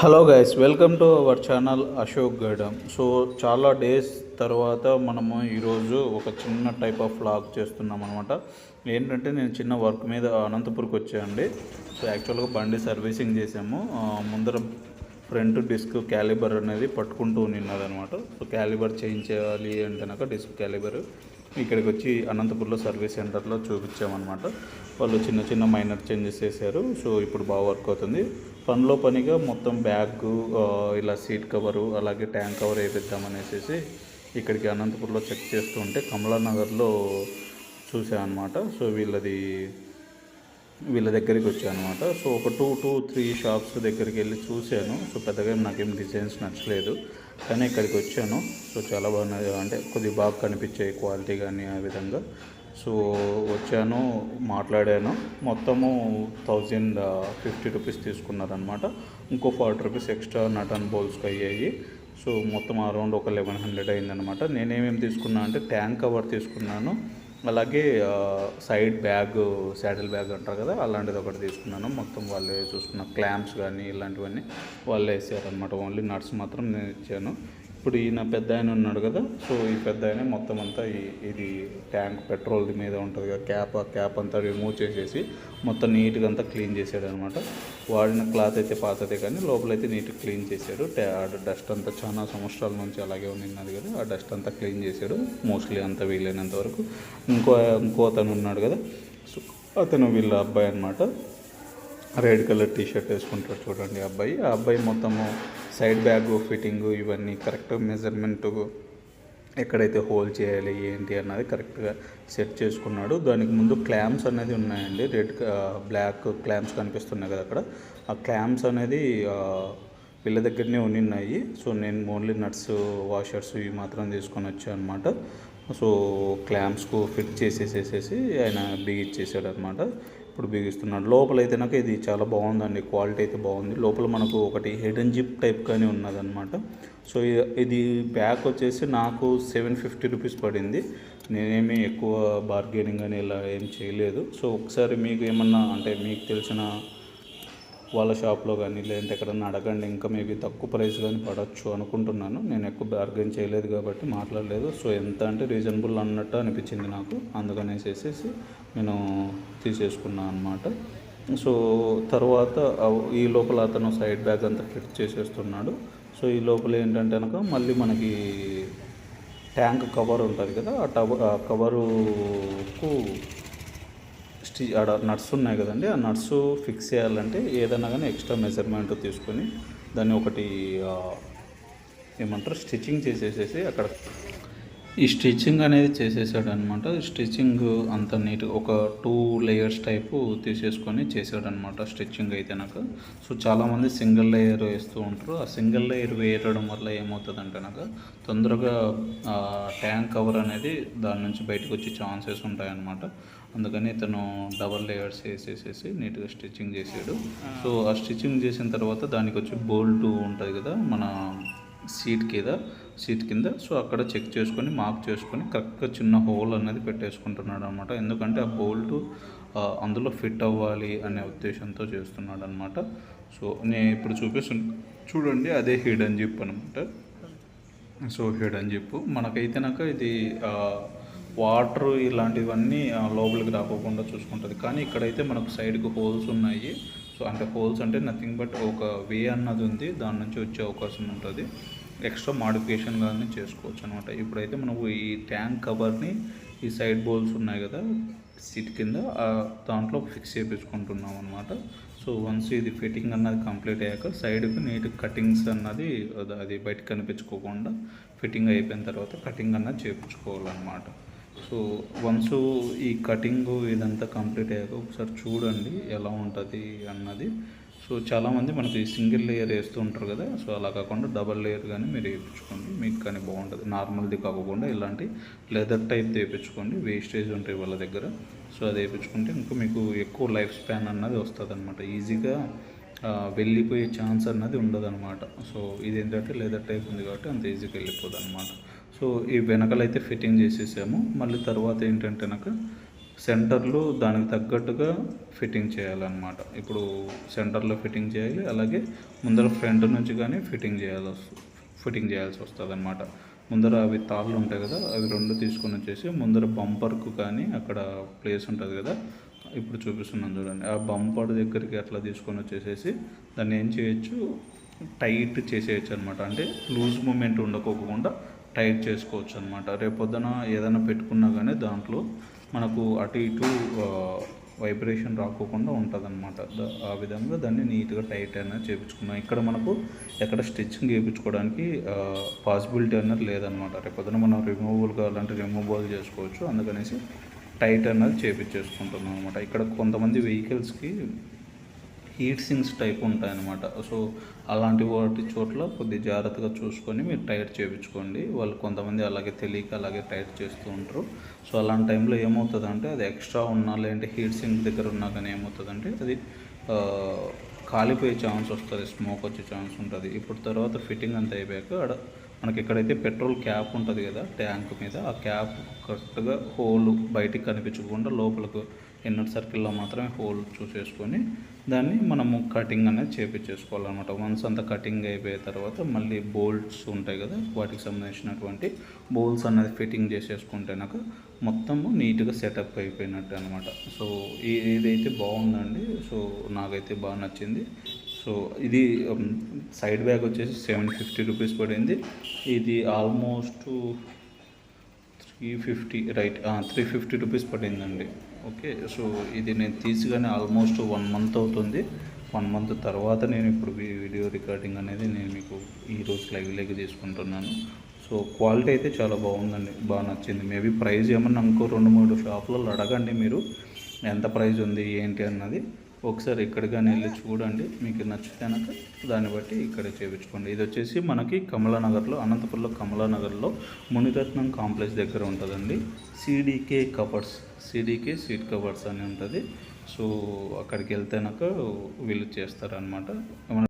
Hello guys welcome to our channel Ashok గైడమ్ so చాలా days తర్వాత మనము ఈరోజు ఒక చిన్న టైప్ ఆఫ్ వ్లాగ్ చేస్తున్నాం అనమాట ఏంటంటే నేను చిన్న వర్క్ మీద అనంతపూర్కి వచ్చానండి. సో యాక్చువల్గా బండి సర్వీసింగ్ చేసాము ముందర ఫ్రంట్ డిస్క్ క్యాలిబర్ అనేది పట్టుకుంటూ ఉన్నదనమాట సో క్యాలిబర్ చేయించాలి అంటే డిస్క్ క్యాలిబర్ ఇక్కడికి వచ్చి అనంతపూర్లో సర్వీస్ సెంటర్లో చూపించామన్నమాట. వాళ్ళు చిన్న చిన్న మైనర్ చేంజెస్ చేశారు. సో ఇప్పుడు బాగా వర్క్ అవుతుంది. పనిలో పనిగా మొత్తం బ్యాగ్ ఇలా సీట్ కవరు అలాగే ట్యాంక్ కవర్ వేపిద్దామనేసి ఇక్కడికి అనంతపూర్లో చెక్ చేస్తూ ఉంటే కమలానగర్లో చూసామన్నమాట సో వీళ్ళది వీళ్ళ దగ్గరికి వచ్చానమాట సో ఒక టూ టూ త్రీ షాప్స్ దగ్గరికి వెళ్ళి చూశాను. సో పెద్దగా ఏం నాకేం డిజైన్స్ నచ్చలేదు. కానీ ఇక్కడికి వచ్చాను. సో చాలా బాగున్నది. అంటే కొద్దిగా బాగా కనిపించాయి క్వాలిటీ కానీ ఆ విధంగా. సో వచ్చాను మాట్లాడాను. మొత్తము థౌజండ్ ఫిఫ్టీ రూపీస్ తీసుకున్నారనమాట ఇంకో forty rupees extra nut and బౌల్స్కి అయ్యాయి. సో మొత్తం అరౌండ్ ఒక లెవెన్ హండ్రెడ్ అయిందనమాట నేనేమేమి తీసుకున్నా అంటే ట్యాంక్ కవర్ తీసుకున్నాను. అలాగే సైడ్ బ్యాగ్ శాడిల్ బ్యాగ్ అంటారు కదా అలాంటిది ఒకటి తీసుకున్నాను. మొత్తం వాళ్ళే చూసుకున్న క్లాంప్స్ కానీ ఇలాంటివన్నీ వాళ్ళే వేసారనమాట ఓన్లీ నట్స్ మాత్రం నేను ఇచ్చాను. ఇప్పుడు ఈయన పెద్ద ఆయన ఉన్నాడు కదా సో ఈ పెద్ద ఆయన మొత్తం అంతా ఈ ఇది ట్యాంక్ పెట్రోల్ మీద ఉంటుంది కదా క్యాప్ ఆ క్యాప్ అంతా రిమూవ్ చేసేసి మొత్తం నీట్గా అంతా క్లీన్ చేసాడు అనమాట వాడిన క్లాత్ అయితే పాతదే కానీ లోపలైతే నీట్గా క్లీన్ చేశాడు డస్ట్ అంతా చాలా సంవత్సరాల నుంచి అలాగే ఉన్నది కదా ఆ డస్ట్ అంతా క్లీన్ చేశాడు మోస్ట్లీ అంతా వీలైనంత వరకు. ఇంకో ఇంకో అతను ఉన్నాడు కదా సో అతను వీళ్ళ అబ్బాయి అనమాట రెడ్ కలర్ టీ షర్ట్ వేసుకుంటాడు చూడండి ఆ అబ్బాయి. ఆ అబ్బాయి మొత్తము సైడ్ బ్యాగ్ ఫిట్టింగ్ ఇవన్నీ కరెక్ట్ మెజర్మెంట్ ఎక్కడైతే హోల్ చేయాలి ఏంటి అన్నది కరెక్ట్గా సెట్ చేసుకున్నాడు. దానికి ముందు క్లామ్స్ అనేది ఉన్నాయండి. రెడ్ బ్లాక్ క్లామ్స్ కనిపిస్తున్నాయి కదా అక్కడ. ఆ క్లామ్స్ అనేది వీళ్ళ దగ్గరనే ఉన్నాయి సో నేను ఓన్లీ నట్స్ వాషర్స్ ఇవి మాత్రం తీసుకొని వచ్చాను అనమాట సో క్లామ్స్కు ఫిట్ చేసేసేసేసి ఆయన బిగిచ్చేసాడు అనమాట ఇప్పుడు బిగిస్తున్నాడు లోపల అయితే నాకు ఇది చాలా బాగుందండి. క్వాలిటీ అయితే బాగుంది. లోపల మనకు ఒకటి హెడెన్ జిప్ టైప్ కానీ ఉన్నదనమాట సో ఇది బ్యాక్ వచ్చేసి నాకు సెవెన్ ఫిఫ్టీ రూపీస్ పడింది. నేనేమి ఎక్కువ బార్గెనింగ్ అని ఇలా ఏం చేయలేదు. సో ఒకసారి మీకు ఏమన్నా అంటే మీకు తెలిసిన వాళ్ళ షాప్లో కానీ లేదంటే ఎక్కడన్నా అడగండి. ఇంకా మేబీ తక్కువ ప్రైస్ కానీ పడవచ్చు అనుకుంటున్నాను. నేను ఎక్కువ బార్గెన్ చేయలేదు కాబట్టి మాట్లాడలేదు. సో ఎంత అంటే రీజనబుల్ అన్నట్టు అనిపించింది నాకు. అందుకనేసేసి నేను తీసేసుకున్నాను అనమాట సో తర్వాత ఈ లోపల అతను సైడ్ బ్యాగ్ అంతా ఫిట్ చేసేస్తున్నాడు. సో ఈ లోపల ఏంటంటే కనుక మళ్ళీ మనకి ట్యాంక్ కవర్ ఉంటుంది కదా ఆ టవ ఆ కవరుకు స్టి ఆడ నట్స్ ఉన్నాయి కదండి ఆ నట్స్ ఫిక్స్ చేయాలంటే ఏదైనా కానీ ఎక్స్ట్రా మెజర్మెంట్ తీసుకొని దాన్ని ఒకటి ఏమంటారు స్టిచ్చింగ్ చేసేసేసి అక్కడ ఈ స్టిచ్చింగ్ అనేది చేసేసాడు అనమాట స్టిచ్చింగ్ అంత నీట్ ఒక టూ లేయర్స్ టైపు తీసేసుకొని చేసాడు అనమాట స్టిచ్చింగ్ అయితే నాకు. సో చాలామంది సింగిల్ లేయర్ వేస్తూ ఉంటారు. ఆ సింగిల్ లేయర్ వేయడం వల్ల ఏమవుతుంది అంటే నాకు తొందరగా ట్యాంక్ కవర్ అనేది దాని నుంచి బయటకు వచ్చే ఛాన్సెస్ ఉంటాయన్నమాట. అందుకని ఇతను డబల్ లేయర్స్ వేసేసేసి నీట్గా స్టిచ్చింగ్ చేసాడు. సో ఆ స్టిచ్చింగ్ చేసిన తర్వాత దానికి వచ్చి బోల్ట్ ఉంటుంది కదా మన సీట్ కింద సీట్ కింద. సో అక్కడ చెక్ చేసుకొని మార్క్ చేసుకొని కరెక్ట్గా చిన్న హోల్ అనేది పెట్టేసుకుంటున్నాడు అనమాట ఎందుకంటే ఆ బోల్ట్ అందులో ఫిట్ అవ్వాలి అనే ఉద్దేశంతో చేస్తున్నాడు అనమాట సో నేను ఇప్పుడు చూపిస్తున్నా చూడండి అదే హిడన్ జిప్ అనమాట. So hidden zip. మనకైతే నాక ఇది వాటర్ ఇలాంటివన్నీ లోపలికి రాకోకుండా చూసుకుంటుంది. కానీ ఇక్కడైతే మనకు సైడ్కి హోల్స్ ఉన్నాయి. సో అంటే హోల్స్ అంటే నథింగ్ బట్ ఒక వే అన్నది ఉంది. దాని నుంచి వచ్చే అవకాశం ఉంటుంది. ఎక్స్ట్రా మాడిఫికేషన్ కానీ చేసుకోవచ్చు అనమాట ఇప్పుడైతే మనకు ఈ ట్యాంక్ కవర్ని ఈ సైడ్ బోల్స్ ఉన్నాయి కదా సీట్ కింద దాంట్లో ఫిక్స్ చేయించుకుంటున్నాం అనమాట సో వన్స్ ఇది ఫిట్టింగ్ అన్నది కంప్లీట్ అయ్యాక సైడ్కి నీట్ కటింగ్స్ అన్నది అది- బయట కనిపించుకోకుండా ఫిట్టింగ్ అయిపోయిన తర్వాత కటింగ్ అన్నది చేయించుకోవాలన్నమాట సో వన్స్ ఈ కటింగ్ ఇదంతా కంప్లీట్ అయ్యాక ఒకసారి చూడండి ఎలా ఉంటుంది అన్నది. సో చాలామంది మనకి సింగిల్ లేయర్ వేస్తూ ఉంటారు కదా సో అలా కాకుండా డబల్ లేయర్ కానీ మీరు వేయించుకోండి. మీకు కానీ బాగుంటుంది. నార్మల్ది కాకుండా ఇలాంటి లెదర్ టైప్ వేయించుకోండి. వేస్టేజ్ ఉంటాయి వాళ్ళ దగ్గర. సో అది వేయించుకుంటే ఇంకా మీకు ఎక్కువ లైఫ్ స్పాన్ అన్నది వస్తుంది అనమాట ఈజీగా వెళ్ళిపోయే ఛాన్స్ అన్నది ఉండదు అనమాట సో ఇది ఏంటంటే లెదర్ టైప్ ఉంది కాబట్టి అంత ఈజీగా వెళ్ళిపోదు అనమాట సో ఈ వెనకలైతే ఫిట్టింగ్ చేసేసాము. మళ్ళీ తర్వాత ఏంటంటే నాకు సెంటర్లో దానికి తగ్గట్టుగా ఫిట్టింగ్ చేయాలన్నమాట. ఇప్పుడు సెంటర్లో ఫిట్టింగ్ చేయాలి అలాగే ముందర ఫ్రంట్ నుంచి కానీ ఫిట్టింగ్ చేయాలి ఫిట్టింగ్ చేయాల్సి వస్తుంది అనమాట ముందర అవి తాళ్ళు ఉంటాయి కదా అవి రెండు తీసుకొని వచ్చేసి ముందర బంపర్కు కానీ అక్కడ ప్లేస్ ఉంటుంది కదా ఇప్పుడు చూపిస్తున్నాను చూడండి. ఆ బంపర్ దగ్గరికి అట్లా తీసుకొని వచ్చేసేసి దాన్ని ఏం చేయొచ్చు? టైట్ చేసేయచ్చు అనమాట అంటే లూజ్ మూమెంట్ ఉండకోకుండా టైట్ చేసుకోవచ్చు అనమాట రేపొద్దున ఏదైనా పెట్టుకున్నా కానీ దాంట్లో మనకు అటు ఇటు వైబ్రేషన్ రాకోకుండా ఉంటుంది అనమాట ఆ విధంగా దాన్ని నీట్గా టైట్ అయినా చేయించుకున్నాం ఇక్కడ మనకు ఎక్కడ స్టిచ్చింగ్ చేయించుకోవడానికి పాసిబిలిటీ అనేది లేదనమాట రేపొద్దున మనం రిమూవల్ కావాలంటే రిమూవల్ చేసుకోవచ్చు. అందుకనేసి టైట్ అనేది చేపించేసుకుంటున్నాం అనమాట ఇక్కడ కొంతమంది వెహికల్స్కి హీట్ సింగ్స్ టైప్ ఉంటాయన్నమాట. సో అలాంటి వాటి చోట్ల కొద్ది జాగ్రత్తగా చూసుకొని మీరు టైట్ చేయించుకోండి వాళ్ళు కొంతమంది అలాగే తెలియక అలాగే టైట్ చేస్తూ ఉంటారు. సో అలాంటి టైంలో ఏమవుతుందంటే అది ఎక్స్ట్రా ఉన్నా లేదంటే హీట్ సింక్ దగ్గర ఉన్నా కానీ ఏమవుతుందంటే అది కాలిపోయే ఛాన్స్ వస్తుంది స్మోక్ వచ్చే ఛాన్స్ ఉంటుంది. ఇప్పుడు తర్వాత ఫిట్టింగ్ అంతా అయిపోయాక ఆడ మనకి ఎక్కడైతే పెట్రోల్ క్యాప్ ఉంటుంది కదా ట్యాంక్ మీద ఆ క్యాప్ కరెక్ట్గా హోల్ బయటికి కనిపించకుండా లోపలకు ఇన్నర్ సర్కిల్లో మాత్రమే హోల్ చూసేసుకొని దాన్ని మనము కటింగ్ అనేది చేపించేసుకోవాలన్నమాట. వన్స్ అంతా కటింగ్ అయిపోయిన తర్వాత మళ్ళీ బోల్ట్స్ ఉంటాయి కదా వాటికి సంబంధించినటువంటి బోల్స్ అనేది ఫిట్టింగ్ చేసేసుకుంటేనాక మొత్తము నీట్గా సెటప్ అయిపోయినట్టు అనమాట సో ఈ- ఇదైతే బాగుందండి. సో నాకైతే బాగా నచ్చింది. సో ఇది um, సైడ్ బ్యాగ్ వచ్చేసి సెవెన్ ఫిఫ్టీ రూపీస్ పడింది. ఇది almost three fifty right three fifty rupees పడిందండి. ఓకే సో ఇది నేను తీసుగానే ఆల్మోస్ట్ వన్ మంత్ అవుతుంది. వన్ మంత్ తర్వాత నేను ఇప్పుడు వీడియో రికార్డింగ్ అనేది నేను మీకు ఈరోజు లైక్ తీసుకుంటున్నాను. సో క్వాలిటీ అయితే చాలా బాగుందండి బాగా నచ్చింది. మేబీ ప్రైస్ ఏమన్నా ఇంకో రెండు మూడు షాపులలో అడగండి మీరు ఎంత ప్రైస్ ఉంది ఏంటి అన్నది. ఒకసారి ఎక్కడికైనా వెళ్ళి చూడండి. మీకు నచ్చితే కనుక దాన్ని బట్టి ఇక్కడ చేయించుకోండి. ఇది వచ్చేసి మనకి కమలానగర్లో అనంతపురంలో కమలానగర్లో మునిరత్నం కాంప్లెక్స్ దగ్గర ఉంటుందండి. సిడికే కవర్స్ సిడికే సీట్ కవర్స్ అని ఉంటుంది. సో అక్కడికి వెళ్తేనాక వీళ్ళు చేస్తారనమాట ఏమైనా